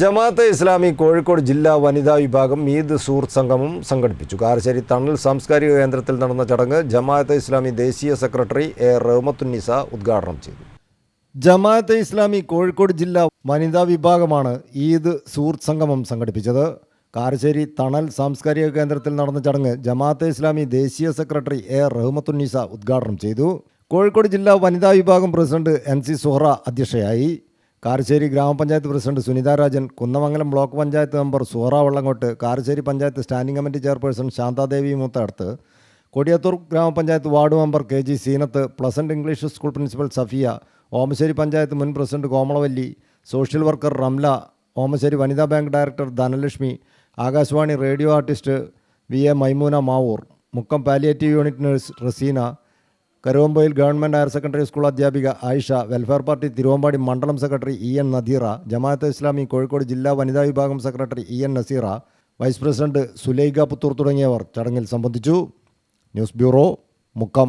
ജമാഅത്തെ ഇസ്ലാമി കോഴിക്കോട് ജില്ലാ വനിതാ വിഭാഗം ഈദ് സൂർ സംഗമം സംഘടിപ്പിച്ചു. കാരശ്ശേരി തണൽ സാംസ്കാരിക കേന്ദ്രത്തിൽ നടന്ന ചടങ്ങ് ജമാഅത്തെ ഇസ്ലാമി ദേശീയ സെക്രട്ടറി എ റഹ്മത്തുന്നിസ ഉദ്ഘാടനം ചെയ്തു. ജമാഅത്തെ ഇസ്ലാമി കോഴിക്കോട് ജില്ലാ വനിതാ വിഭാഗമാണ് ഈദ് സൂർ സംഗമം സംഘടിപ്പിച്ചത്. കാരശ്ശേരി തണൽ സാംസ്കാരിക കേന്ദ്രത്തിൽ നടന്ന ചടങ്ങ് ജമാഅത്തെ ഇസ്ലാമി ദേശീയ സെക്രട്ടറി എ റഹ്മത്തുന്നിസ ഉദ്ഘാടനം ചെയ്തു. കോഴിക്കോട് ജില്ലാ വനിതാ വിഭാഗം പ്രസിഡന്റ് എൻ സി സുഹറ അധ്യക്ഷയായി. കാരശ്ശേരി ഗ്രാമപഞ്ചായത്ത് president Sunitha Rajan Kunnamangalam block panchayat member Suhara Vallankott Karassery panchayat standing committee chairperson Shanthadevi Moothadath Kodiyathur ഗ്രാമപഞ്ചായത്ത് ward member K G Seenath pleasant English school principal Safiya Omassery panchayat മുൻ president Komalavalli social worker Ramla Omassery വനിതാ bank director Dhanalakshmi Akashvani radio artist V A Maimoona Mavoor Mukkam palliative unit nurse Raseena Karuvampoyil government higher secondary school അധ്യാപിക Ayisha welfare party Thiruvambady മണ്ഡലം secretary E N Nadeera Jamaat-e Islami Kozhikode ജില്ലാ വനിതാ വിഭാഗം secretary E N Naseera vice president Sulaikha Puthur തുടങ്ങിയവർ ചടങ്ങിൽ സംബന്ധിച്ചു. News bureau Mukkam.